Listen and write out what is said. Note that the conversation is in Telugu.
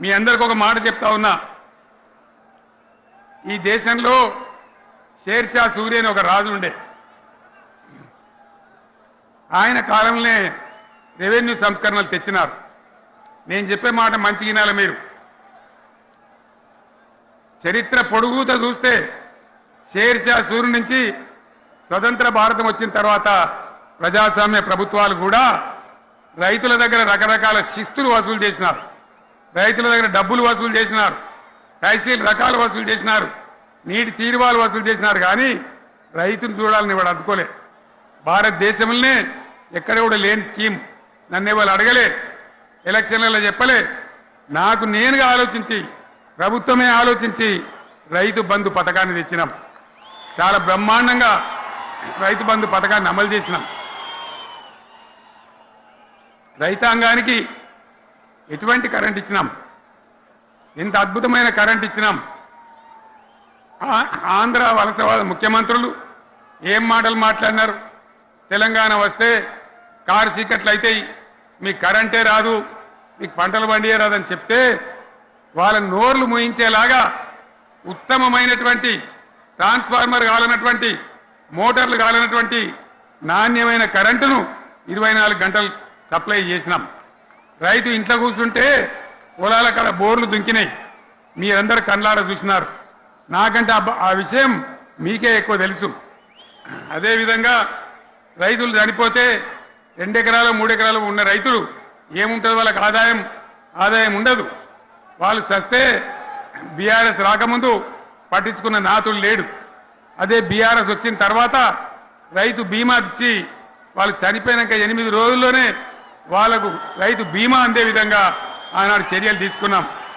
మీ అందరికి ఒక మాట చెప్తా ఉన్నా. ఈ దేశంలో షేర్షా సూర్య అని ఒక రాజు ఉండే. ఆయన కాలంలోనే రెవెన్యూ సంస్కరణలు తెచ్చినారు. నేను చెప్పే మాట మంచి వినాలి మీరు. చరిత్ర పొడుగుతో చూస్తే షేర్షా సూర్యు నుంచి స్వతంత్ర భారతం వచ్చిన తర్వాత ప్రజాస్వామ్య ప్రభుత్వాలు కూడా రైతుల దగ్గర రకరకాల శిస్తులు వసూలు చేసినారు. రైతుల దగ్గర డబ్బులు వసూలు చేసినారు. తహసీల్ రకాలు వసూలు చేసినారు. నీటి తీరువాలు వసూలు చేసినారు కానీ రైతును చూడాలని వాడు అందుకోలే. భారతదేశంలోనే ఎక్కడ కూడా లేని స్కీమ్. నన్ను వాళ్ళు అడగలే ఎలక్షన్లలో చెప్పలే. నాకు నేనుగా ఆలోచించి ప్రభుత్వమే ఆలోచించి రైతు బంధు పథకాన్ని తెచ్చినాం. చాలా బ్రహ్మాండంగా రైతు బంధు పథకాన్ని అమలు చేసినాం. రైతాంగానికి ఎటువంటి కరెంట్ ఇచ్చినాం? ఇంత అద్భుతమైన కరెంట్ ఇచ్చినాం. ఆంధ్ర వలసవాద ముఖ్యమంత్రులు ఏం మాటలు మాట్లాడినారు? తెలంగాణ వస్తే కారు చీకట్లు అవుతాయి మీకు కరెంటే రాదు. మీకు పంటలు పండియే రాదని చెప్తే వాళ్ళ నోర్లు మూయించేలాగా ఉత్తమమైనటువంటి ట్రాన్స్ఫార్మర్ కాలనటువంటి మోటార్లు కాలనటువంటి నాణ్యమైన కరెంటును ఇరవై నాలుగు గంటలు సప్లై చేసినాం. రైతు ఇంట్లో కూర్చుంటే పొలాల కాడ బోర్లు దుంకినాయి. మీరందరు కళ్ళాడ చూసినారు. నాకంటే ఆ ఆ విషయం మీకే ఎక్కువ తెలుసు. అదేవిధంగా రైతులు చనిపోతే రెండెకరాలు మూడెకరాలు ఉన్న రైతులు ఏముంటుంది వాళ్ళకి ఆదాయం? ఆదాయం ఉండదు. వాళ్ళు సస్తే బీఆర్ఎస్ రాకముందు పట్టించుకున్న నాతుడు లేడు. అదే బీఆర్ఎస్ వచ్చిన తర్వాత రైతు బీమా ఇచ్చి వాళ్ళు చనిపోయినాక ఎనిమిది రోజుల్లోనే వాళ్ళకు రైతు బీమా అందే విధంగా ఆనాడు చర్యలు తీసుకున్నాం.